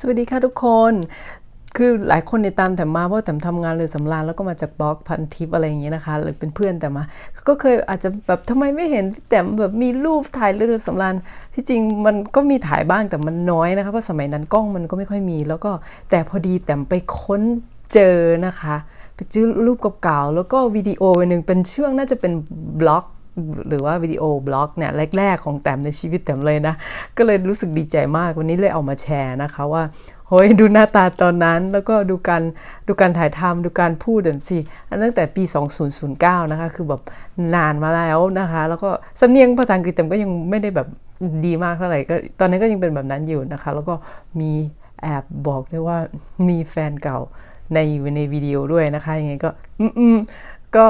สวัสดีค่ะทุกคน คือหลายคนเนี่ยตามแต่มาเพราะแต่ทำงานเลยสำราญแล้วก็มาจากบล็อกพันทิปอะไรอย่างเงี้ยนะคะหรือเป็นเพื่อนแต่มา ก็เคยอาจจะแบบทำไมไม่เห็นแต่แบบมีรูปถ่ายเรือสำราญที่จริงมันก็มีถ่ายบ้างแต่มันน้อยนะคะเพราะสมัยนั้นกล้องมันก็ไม่ค่อยมี แล้วก็แต่พอดีแต่ไปค้นเจอนะคะไปเจอรูปเก่าๆแล้วก็วิดีโอหนึ่งเป็นช่วงน่าจะเป็นบล็อก หรือว่าวิดีโอบล็อกเนี่ยแรก ๆ ของแต้มในชีวิตแต้มเลยนะ ก็เลยรู้สึกดีใจมากวันนี้เลยเอามาแชร์นะคะว่าเฮ้ยดูหน้าตาตอนนั้นแล้วก็ดูการดูการถ่ายทำดูการพูดเดี๋ยวสิอันตั้งแต่ปี 2009 นะคะ คือแบบนานมาแล้วนะคะ แล้วก็สำเนียงภาษาอังกฤษแต้มก็ยังไม่ได้แบบดีมากเท่าไหร่ก็ตอนนั้นก็ยังเป็นแบบนั้นอยู่นะคะ แล้วก็มีแอบบอกด้วยว่ามีแฟนเก่าในในวิดีโอด้วยนะคะยังไงก็อืมก็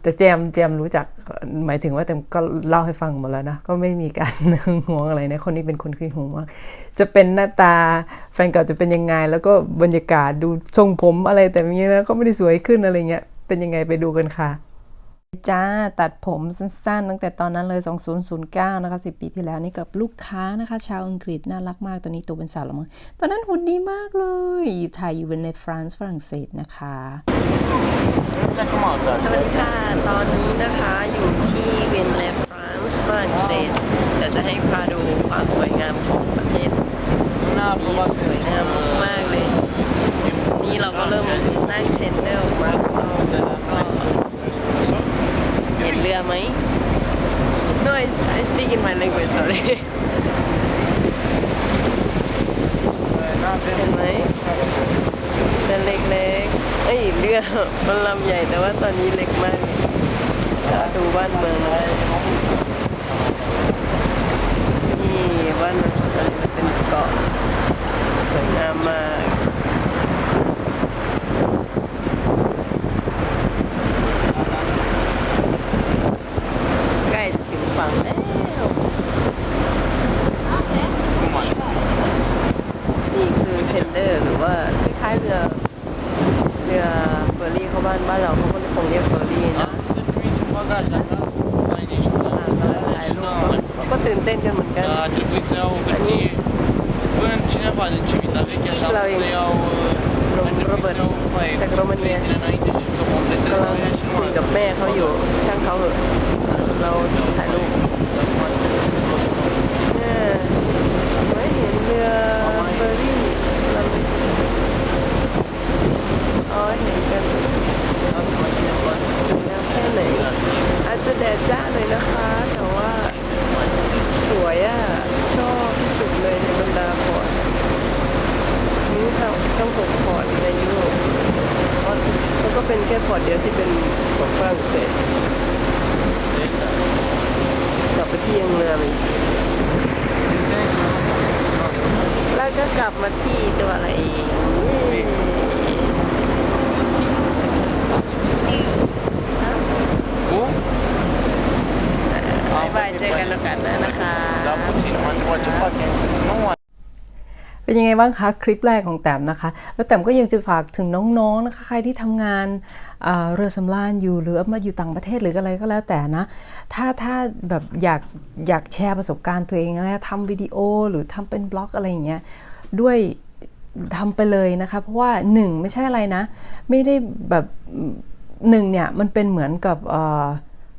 แต่เจมเจมรู้จักหมายถึงว่าแจมก็เล่าให้ฟังหมดแล้วนะ ก็ไม่มีการห่วงอะไรนะคนนี้เป็นคนขี้หวงมากจะเป็นหน้าตาแฟนเก่าจะเป็นยังไง แล้วก็บรรยากาศดูทรงผมอะไรแต่เนี้ยนะก็ไม่ได้สวยขึ้นอะไรเงี้ยเป็นยังไงไปดูกันค่ะ จ้าตัดผมสั้นๆ ตั้งแต่ตอนนั้นเลย 2009 นะคะ 10 ปีที่แล้วนี่กับลูกค้านะคะ ชาวอังกฤษน่ารักมากตอนนี้โตเป็นสาวแล้วมั้งตอนนั้นหุ่นดีมากเลย อยู่ถ่ายอยู่ในฟรานซ์ฝรั่งเศสนะคะสวัสดีค่ะ ตอนนี้นะคะอยู่ที่เวียนเลฟรานซ์ฝรั่งเศสเดี๋ยวจะให้พาดูความสวยงามของประเทศนี้สวยงามมากๆเลย นี่เราก็เริ่มนั่งเซ็นเตอร์ของมาสแล้วก็ เห็นเรือไหม No I I speak in my language sorry เห็นไหมเรือเล็กๆเอ้ยเรือมันลำใหญ่แต่ว่าตอนนี้เล็กมากจะดูบ้านเมืองนะนี่บ้านเมืองตอนนี้มันเป็นเกาะสวยงามมากใกล้ จะถึงฝั่งแล้วนี่คือเทนเดอร์หรือว่าคล้ายๆเรือเรือเฟอร์รี่เข้าบ้านบ้านเราเขาก็คงเรียกเฟอร์รี่นะอ่าก็ถ่ายรูปก็ก็ตื่นเต้นกันเหมือนกัน Da, a trebuit să iau hârtie. Până cineva din Civita Veche, așa La să iau... Rom- a trebuit Robert, să iau mai จากโรมาเนีย trei zile înainte și să completez กำลัง aia și nu คุยกับแม่เขาอยู่ช่างเขาเหอะ เราถ่ายรูปเนี่ยไม่เห็นเรือเฟอร์รี่ลำอ๋อเห็นกันสวยงามแค่ไหนอาจจะแดดจ้าหน่อยนะคะ แต่ว่าสวยอะ ชอบที่สุดเลยในบรรดาพอร์ตนี่ทั้งทั้งหกพอร์ตในยุโรปแล้วก็เป็นแค่พอร์ตเดียวที่เป็นของฝรั่งเศส กลับไปที่ยังเรืออีกแล้วก็กลับมาที่ตัวอะไรเองเย้ Cum? บายบายเจอกันโอกาสหน้านะคะ เป็นยังไงบ้างคะคลิปแรกของแต้มนะคะ แล้วแต้มก็ยังจะฝากถึงน้องๆนะคะใครที่ทำงานอ่าเรือสำราญอยู่หรือมาอยู่ต่างประเทศหรืออะไรก็แล้วแต่นะ ถ้าถ้าแบบอยากอยากแชร์ประสบการณ์ตัวเองนะทำวิดีโอหรือทำเป็นบล็อกอะไรอย่างเงี้ยด้วยทำไปเลยนะคะ เพราะว่าหนึ่งไม่ใช่อะไรนะ ไม่ได้แบบหนึ่งเนี่ยมันเป็นเหมือนกับ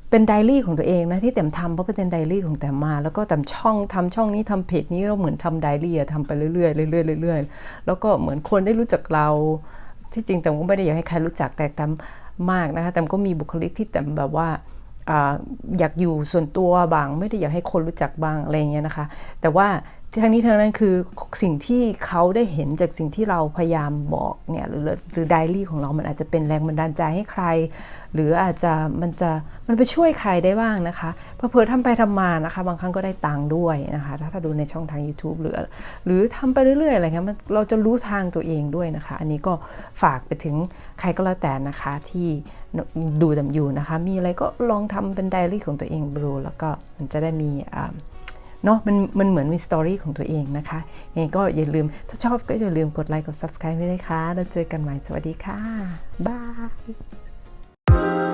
เป็นไดรี่ของตัวเองนะที่แต้มทำเพราะเป็นไดรี่ของแต้มมา แล้วก็แต้มช่องทำช่องนี้ทำเพจนี้ก็เหมือนทำไดรี่อะทำไปเรื่อยๆเรื่อยๆเรื่อยๆแล้วก็เหมือนคนได้รู้จักเรา ที่จริงแต้มก็ไม่ได้อยากให้ใครรู้จักแต่แต้มมากนะคะแต้มก็มีบุคลิกที่แต้มแบบว่าออยากอยู่ส่วนตัวบาง ไม่ได้อยากให้คนรู้จักบางอะไรเงี้ยนะคะ แต่ว่า ทั้งนี้ทั้งนั้นคือสิ่งที่เขาได้เห็นจากสิ่งที่เราพยายามบอกเนี่ยหรือหรือไดอารี่ของเรา มันอาจจะเป็นแรงบันดาลใจให้ใคร หรืออาจจะมันจะมันไปช่วยใครได้บ้างนะคะเพอเพอทำไปทำมานะคะ บางครั้งก็ได้ตังค์ด้วยนะคะถ้าถ้าดูในช่องทาง YouTube หรือ หรือทำไปเรื่อยๆอะไรเงี้ยมันเราจะรู้ทางตัวเองด้วยนะคะ อันนี้ก็ฝากไปถึงใครก็แล้วแต่นะคะที่ดูดำอยู่นะคะ มีอะไรก็ลองทำเป็นไดอารี่ของตัวเองดูแล้วก็มันจะได้มีอ่า เนาะมันมันเหมือนมีสตอรี่ของตัวเองนะคะยังไงก็อย่าลืมถ้าชอบก็อย่าลืมกดไลค์กด subscribe ไว้เลยค่ะ แล้วเจอกันใหม่สวัสดีค่ะบาย